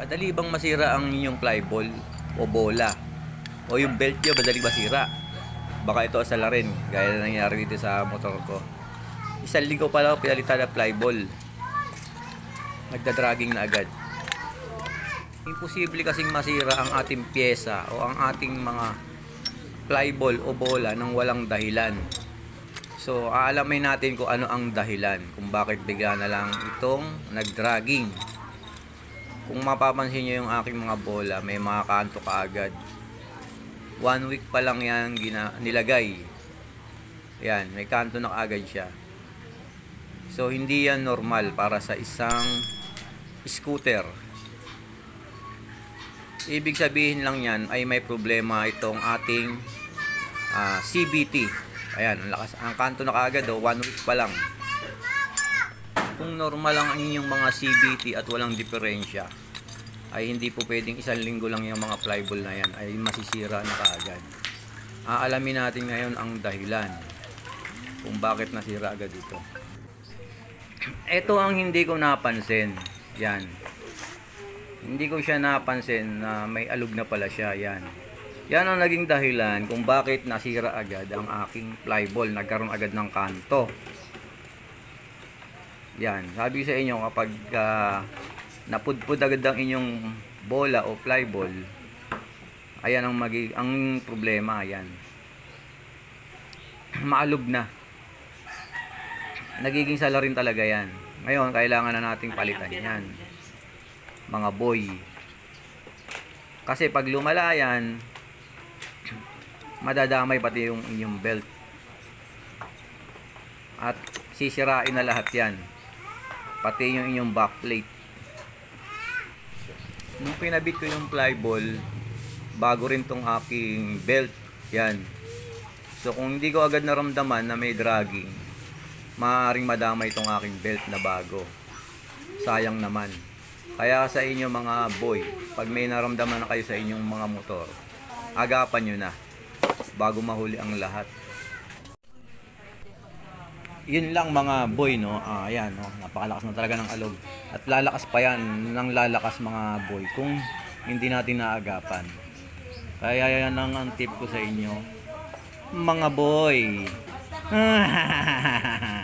Madali bang masira ang inyong flyball o bola? O yung belt nyo, madali masira? Baka ito asala rin, gaya na nangyari dito sa motor ko. Isang linggo pa lang pinalitan ng flyball. Nagdadragging na agad. Imposible kasing masira ang ating pyesa o ang ating mga flyball o bola nang walang dahilan. So, aalamin natin kung ano ang dahilan, kung bakit bigla na lang itong nagdragging. Kung mapapansin nyo yung aking mga bola, may mga kanto kaagad. One week pa lang yan gina- nilagay. Yan, may kanto na kaagad siya. So, hindi yan normal para sa isang scooter. Ibig sabihin lang yan ay may problema itong ating ah, CBT. Ayan, ang lakas. Ang kanto na kaagad, oh, one week pa lang. Kung normal lang ang inyong mga CBT at walang diferensya, ay hindi po pwedeng isang linggo lang yung mga flyball na yan ay masisira na kaagad. Aalamin natin ngayon ang dahilan kung bakit nasira agad ito. Ito ang hindi ko napansin. Yan. Hindi ko siya napansin na may alog na pala siya. Yan. Yan ang naging dahilan kung bakit nasira agad ang aking flyball. Nagkaroon agad ng kanto. Yan. Sabi sa inyo kapag ah, napudpud agad ang inyong bola o flyball, ayan ang magi ang problema. Ayan. Maalog na. Nagiging sala rin talaga yan. Ngayon, kailangan na nating palitan yan. Mga boy. Kasi pag lumala yan, madadamay pati yung inyong belt. At sisirain na lahat yan. Pati yung inyong backplate. Nung pinabit ko yung flyball, bago rin tong aking belt, yan. So kung hindi ko agad naramdaman na may dragging, maaaring madamay itong aking belt na bago. Sayang naman. Kaya sa inyo mga boy, pag may naramdaman na kayo sa inyong mga motor, agapan nyo na bago mahuli ang lahat. Yun lang mga boy, no? Ah, ayan, no? Napakalakas na talaga ng alog. At lalakas pa yan ng lalakas mga boy kung hindi natin naagapan. Kaya yan ang, ang tip ko sa inyo. Mga boy.